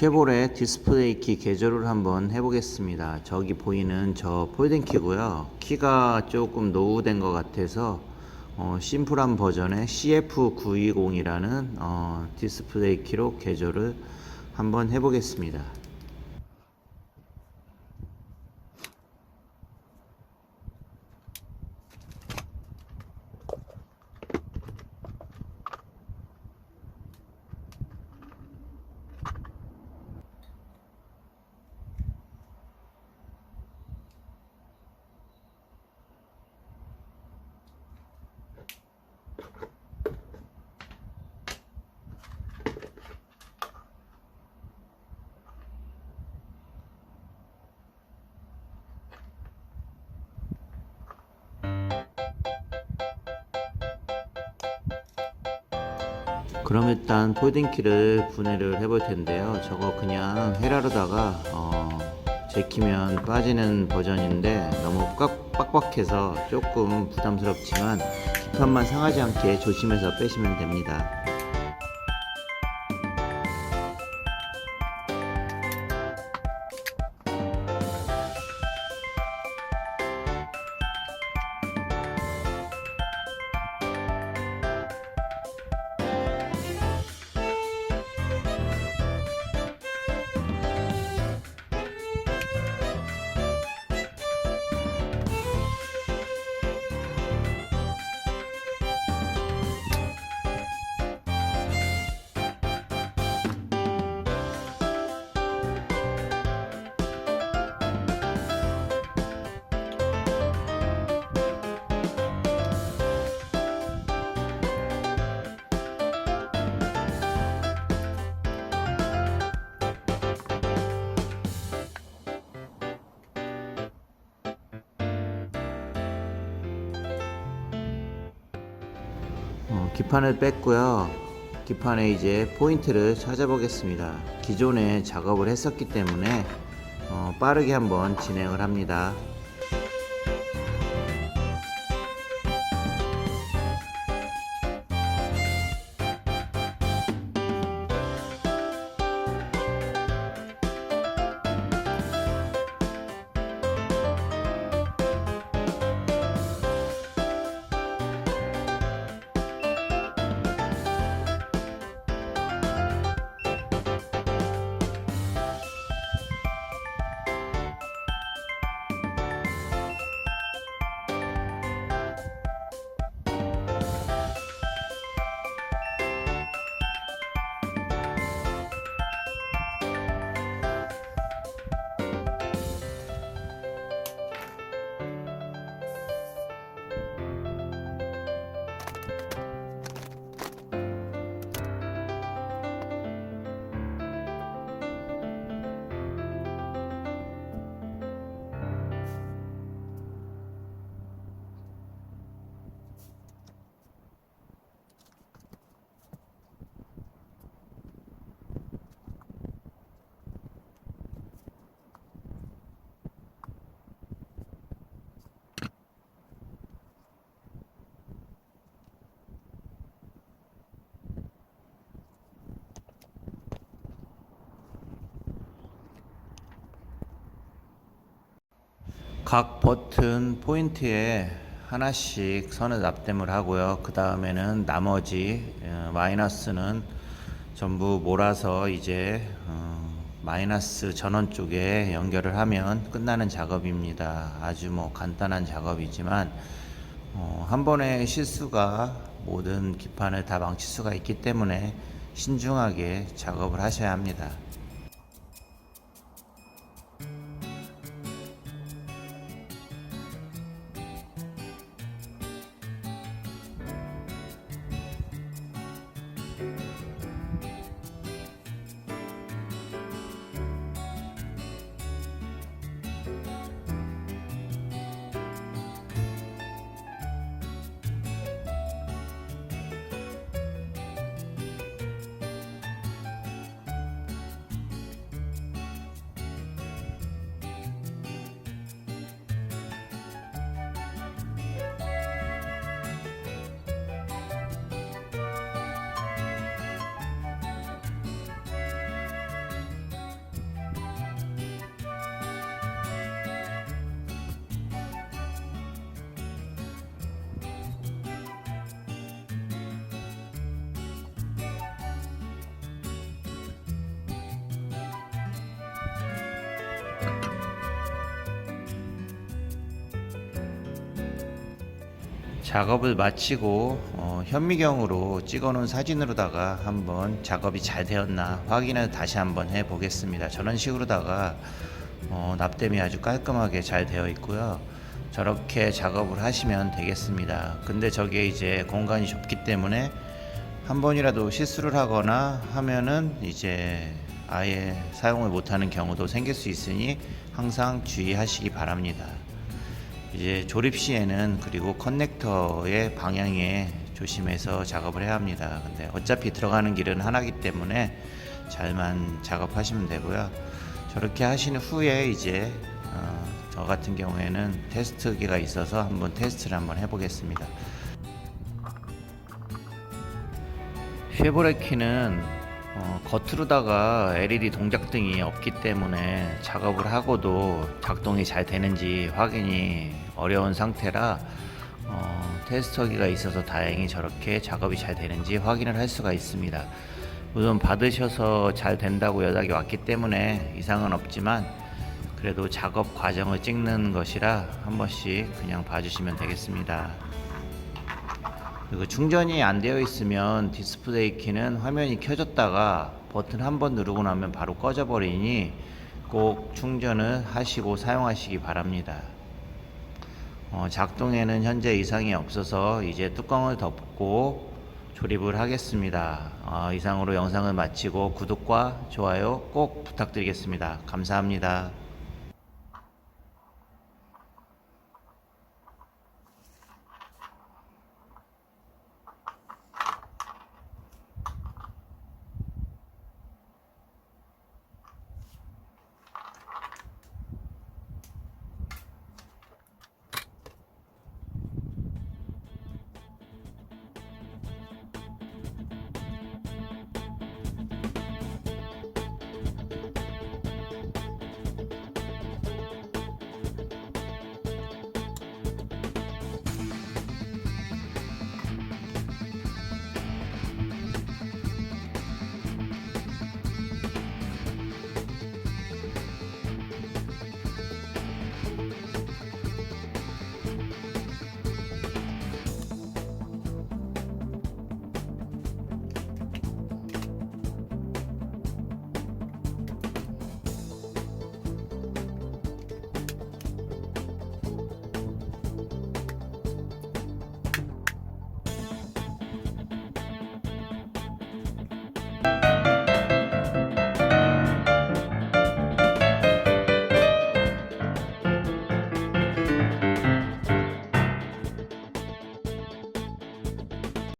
쉐보레 디스플레이 키 개조를 한번 해보겠습니다. 저기 보이는 저 폴딩 키고요. 키가 조금 노후된 것 같아서 어, 심플한 버전의 CF920이라는 어, 디스플레이 키로 개조를 한번 해보겠습니다. 그럼 일단 폴딩 키를 분해를 해볼 텐데요. 저거 그냥 헤라로다가 어, 제키면 빠지는 버전인데 너무 꽉, 빡빡해서 조금 부담스럽지만 기판만 상하지 않게 조심해서 빼시면 됩니다. 어, 기판을 뺐고요. 기판에 이제 포인트를 찾아보겠습니다. 기존에 작업을 했었기 때문에 어, 빠르게 한번 진행을 합니다. 각 버튼 포인트에 하나씩 선을 납땜을 하고요. 그 다음에는 나머지 어, 마이너스는 전부 몰아서 이제 어, 마이너스 전원 쪽에 연결을 하면 끝나는 작업입니다. 아주 뭐 간단한 작업이지만 어, 한 번의 실수가 모든 기판을 다 망칠 수가 있기 때문에 신중하게 작업을 하셔야 합니다. 작업을 마치고 어, 현미경으로 찍어놓은 사진으로다가 한번 작업이 잘 되었나 확인을 다시 한번 해 보겠습니다. 저런 식으로다가 어, 납땜이 아주 깔끔하게 잘 되어 있고요. 저렇게 작업을 하시면 되겠습니다. 근데 저게 이제 공간이 좁기 때문에 한 번이라도 실수를 하거나 하면은 이제 아예 사용을 못하는 경우도 생길 수 있으니 항상 주의하시기 바랍니다. 이제 조립 시에는 그리고 커넥터의 방향에 조심해서 작업을 해야 합니다. 근데 어차피 들어가는 길은 하나기 때문에 잘만 작업하시면 되고요. 저렇게 하신 후에 이제 어, 저 같은 경우에는 테스트기가 있어서 한번 테스트를 한번 해보겠습니다. 쉐보레 키는 어, 겉으로다가 LED 동작등이 없기 때문에 작업을 하고도 작동이 잘 되는지 확인이 어려운 상태라 어, 테스터기가 있어서 다행히 저렇게 작업이 잘 되는지 확인을 할 수가 있습니다. 우선 받으셔서 잘 된다고 연락이 왔기 때문에 이상은 없지만 그래도 작업 과정을 찍는 것이라 한 번씩 그냥 봐주시면 되겠습니다. 그리고 충전이 안 되어 있으면 디스플레이 키는 화면이 켜졌다가 버튼 한 번 누르고 나면 바로 꺼져 버리니 꼭 충전을 하시고 사용하시기 바랍니다. 어, 작동에는 현재 이상이 없어서 이제 뚜껑을 덮고 조립을 하겠습니다. 어, 이상으로 영상을 마치고 구독과 좋아요 꼭 부탁드리겠습니다. 감사합니다.